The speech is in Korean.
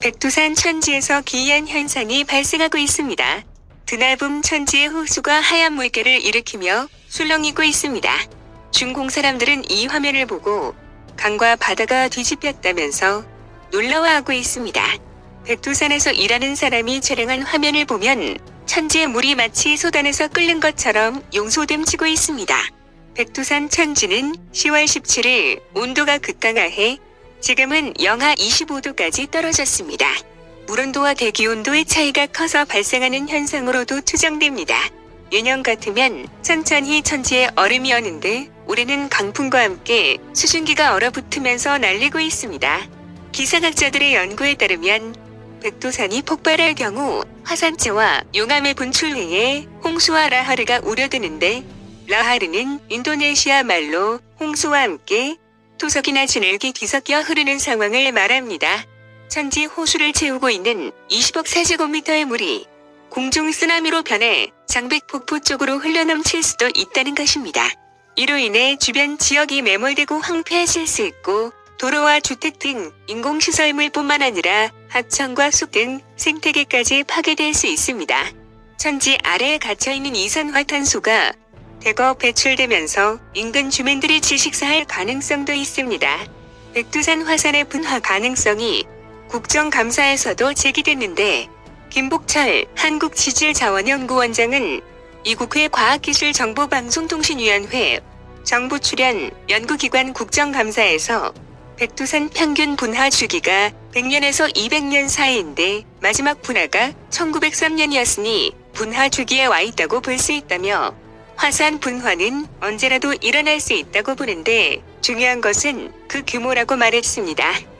백두산 천지에서 기이한 현상이 발생하고 있습니다. 드넓은 천지의 호수가 하얀 물결을 일으키며 술렁이고 있습니다. 중공 사람들은 이 화면을 보고 강과 바다가 뒤집혔다면서 놀라워하고 있습니다. 백두산에서 일하는 사람이 촬영한 화면을 보면 천지의 물이 마치 소단에서 끓는 것처럼 용소됨치고 있습니다. 백두산 천지는 10월 17일 온도가 급강하해 지금은 영하 25도까지 떨어졌습니다. 물온도와 대기온도의 차이가 커서 발생하는 현상으로도 추정됩니다. 유년 같으면 천천히 천지에 얼음이 어는데 올해는 강풍과 함께 수증기가 얼어붙으면서 날리고 있습니다. 기상학자들의 연구에 따르면 백두산이 폭발할 경우 화산재와 용암의 분출회에 홍수와 라하르가 우려되는데 라하르는 인도네시아 말로 홍수와 함께 토석이나 진흙이 뒤섞여 흐르는 상황을 말합니다. 천지 호수를 채우고 있는 20억 세제곱미터의 물이 공중 쓰나미로 변해 장백 폭포 쪽으로 흘러넘칠 수도 있다는 것입니다. 이로 인해 주변 지역이 매몰되고 황폐해질 수 있고 도로와 주택 등 인공시설물뿐만 아니라 하천과 숲 등 생태계까지 파괴될 수 있습니다. 천지 아래에 갇혀있는 이산화탄소가 대거 배출되면서 인근 주민들이 질식사할 가능성도 있습니다. 백두산 화산의 분화 가능성이 국정감사에서도 제기됐는데 김복철 한국지질자원연구원장은 이 국회 과학기술정보방송통신위원회 정부 출연 연구기관 국정감사에서 백두산 평균 분화 주기가 100년에서 200년 사이인데 마지막 분화가 1903년이었으니 분화 주기에 와 있다고 볼 수 있다며 화산 분화는 언제라도 일어날 수 있다고 보는데 중요한 것은 그 규모라고 말했습니다.